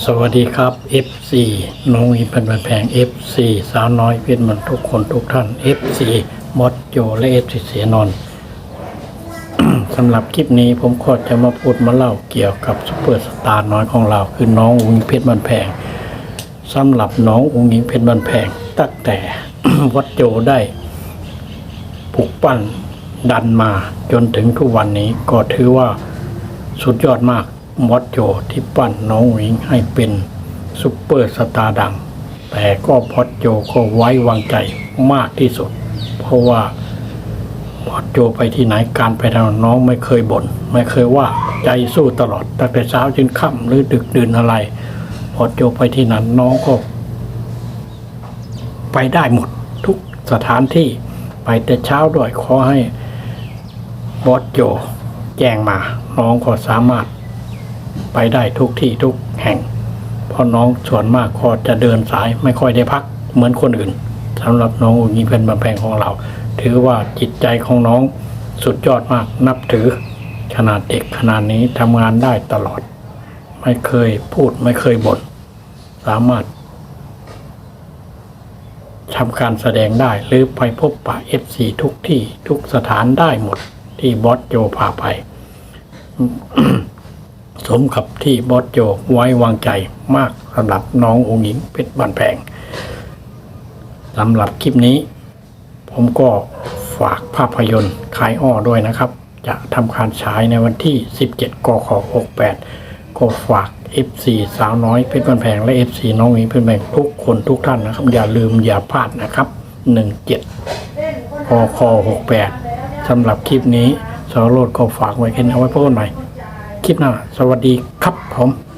สวัสดีครับ F4 น้องอินเป็นแพง F4 สาวน้อยเพื่อนมันทุกคนทุกท่าน F4 มดโจและ F4 เสียนอนสำหรับคลิปนี้ผมก็จะมาพูดมาเล่าเกี่ยวกับซุปเปอร์สตาร์น้อยของเรา คือน้องอุ้งอิงเพชรบันแพงสำหรับน้องอุ้งอิงเพชรบันแพงตั้งแต่วัดโจได้ปลุกปั้นดันมาจนถึงทุกวันนี้ก็ถือว่าสุดยอดมาก มอสโจที่ปั้นน้องหญิงให้เป็นซุปเปอร์สตาร์ดัง แต่ก็พอดโจก็ไว้วางใจมากที่สุด เพราะว่ามอสโจไปที่ไหนการไปทางน้องไม่เคยบน่นไม่เคยว่าใจสู้ตลอดตั้งแต่เช้าจนค่ำหรือดึกดื่นอะไรมอสโจไปที่นั้นน้องก็ไปได้หมดทุกสถานที่ไปแต่เช้าด้วยขอให้บอสโจแจ้งมา น้องก็สามารถ ไปได้ทุกที่ทุกแห่ง เพราะน้องส่วนมากก็จะเดินสายไม่ค่อยได้พักเหมือนคนอื่นสำหรับน้องอุญิเป็นบำแพงของเรา ถือว่าจิตใจของน้องสุดยอดมากนับถือ ขนาดเด็กขนาดนี้ทำงานได้ตลอด ไม่เคยพูดไม่เคยบ่นสามารถทำการแสดงได้หรือไปพบปะ FC ทุกที่ทุกสถานได้หมดที่บอสโจพาไป มกับที่บอสโจไว้วางใจมากสำหรับน้ององค์หญิงเพชรบันแพงสำหรับคลิปนี้ ผมก็ฝากภาพยนตร์ขายอ้อด้วยนะครับ จะทำการฉายในวันที่ 17กค68 ก็ฝาก FC สาวน้อยเพชรบันแพงและ FC น้องหญิงเพชรบันแพงทุกคนทุกท่านนะครับ อย่าลืมอย่าพลาดนะครับ 17กค68สำหรับคลิปนี้สาวโรดก็ฝากไว้แค่นี้เอาไว้พบกันใหม่ คลิปหน้า สวัสดีครับผม